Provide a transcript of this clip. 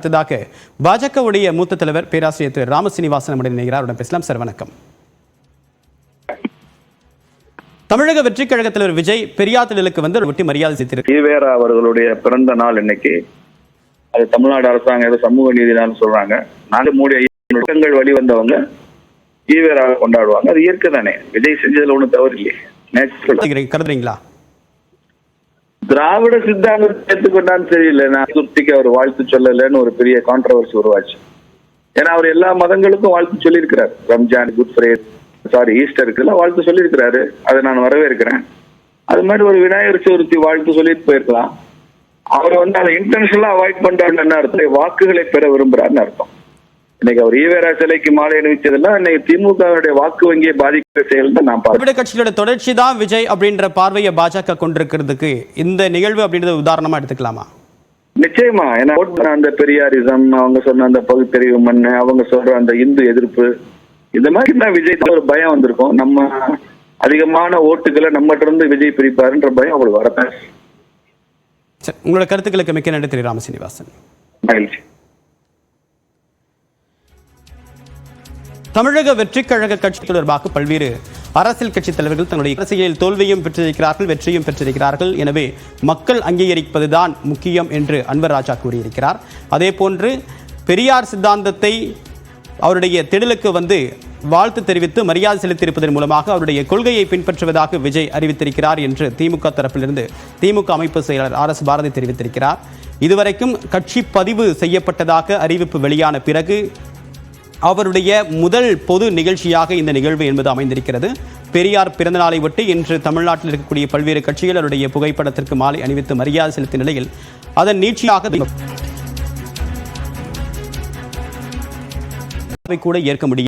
அடுத்ததாக பாஜகவுடைய மூத்த தலைவர் பேராசிரியர் திரு ராமசீனிவாசன் நம்முடைய இணைகிறார். அவருடன் பேசலாம். சார் வணக்கம். தமிழக வெற்றிக் கழக தலைவர் விஜய் பெரியார் திடலுக்கு வந்து ஒட்டி மரியாதை செலுத்தியிருக்கிறார் ஈவேரா அவர்களுடைய பிறந்த நாள் இன்னைக்கு. அது தமிழ்நாடு அரசாங்கம் சமூக நீதி சொல்றாங்க. நாடு மூடிய நுட்பங்கள் வழி வந்தவங்க ஈவேரா கொண்டாடுவாங்க. அது இயற்கை தானே விஜய் செஞ்சதுல ஒண்ணும் தவறு இல்லையே கருதுறீங்களா? திராவிட சித்தாந்தத்தை ஏற்றுக்கொண்டான்னு தெரியல. நான் சுத்திக்கு அவர் வாழ்த்து சொல்லலைன்னு ஒரு பெரிய கான்ட்ரவர்சி உருவாச்சு. ஏன்னா அவர் எல்லா மதங்களுக்கும் வாழ்த்து சொல்லியிருக்கிறார். ரம்ஜான் குட் ஃப்ரைடே சாரி ஈஸ்டருக்குலாம் வாழ்த்து சொல்லியிருக்கிறாரு. அதை நான் வரவேற்கிறேன். அது மாதிரி ஒரு விநாயகர் சதுர்த்தி வாழ்த்து சொல்லிட்டு போயிருக்கலாம். அவர் வந்து அதை இன்டென்ஷனலா அவாய்ட் பண்றாருன்னு என்ன அர்த்தம்? வாக்குகளை பெற விரும்புறாருன்னு அர்த்தம். இன்னைக்கு அவர் ஈவேரா சிலைக்கு மாலை அணிவிச்சதெல்லாம் இன்னைக்கு திமுகவுடைய வாக்கு வங்கியை பாதிக்கிற செயல் தான் நான் பார்க்கிறேன். கட்சிகளோட தொடர்ச்சி தான் விஜய் அப்படின்ற பார்வையை பாஜக கொண்டிருக்கிறதுக்கு இந்த நிகழ்வு அப்படின்றத உதாரணமா எடுத்துக்கலாமா? நிச்சயமா. ஏன்னா அந்த பெரியாரிசம் அவங்க சொன்ன அந்த பகுத்தறிவு மண்ணு அவங்க சொல்ற அந்த இந்து எதிர்ப்பு இந்த மாதிரி தான் விஜய் ஒரு பயம் வந்திருக்கும். நம்ம அதிகமான ஓட்டுகளை நம்மகிட்ட இருந்து விஜய் பிரிப்பாருன்ற பயம் அவங்களுக்கு சரி, உங்களோட கருத்துக்களுக்கு மிக்க நன்றி திரு. ராமசீனிவாசன். மகிழ்ச்சி. தமிழக வெற்றிக் கழக கட்சி தொடர்பாக பல்வேறு அரசியல் கட்சி தலைவர்கள் தங்களுடைய அரசியலில் தோல்வியும் பெற்றிருக்கிறார்கள் வெற்றியும் பெற்றிருக்கிறார்கள். எனவே மக்கள் அங்கீகரிப்பதுதான் முக்கியம் என்று அன்வர் ராஜா கூறியிருக்கிறார். அதே போன்று பெரியார் சித்தாந்தத்தை அவருடைய திடலுக்கு வந்து வாழ்த்து தெரிவித்து மரியாதை செலுத்தியிருப்பதன் மூலமாக அவருடைய கொள்கையை பின்பற்றுவதாக விஜய் அறிவித்திருக்கிறார் என்று திமுக தரப்பிலிருந்து திமுக அமைப்பு செயலர் ஆர் எஸ் பாரதி தெரிவித்திருக்கிறார். இதுவரைக்கும் கட்சி பதிவு செய்யப்பட்டதாக அறிவிப்பு வெளியான பிறகு அவருடைய முதல் பொது நிகழ்ச்சியாக இந்த நிகழ்வு என்பது அமைந்திருக்கிறது. பெரியார் பிறந்தநாளை ஒட்டி இன்று தமிழ்நாட்டில் இருக்கக்கூடிய பல்வேறு கட்சிகள் அவருடைய புகைப்படத்திற்கு மாலை அணிவித்து மரியாதை செலுத்திய நிலையில் அதன் நீட்சியாக கூட ஏற்க முடியும்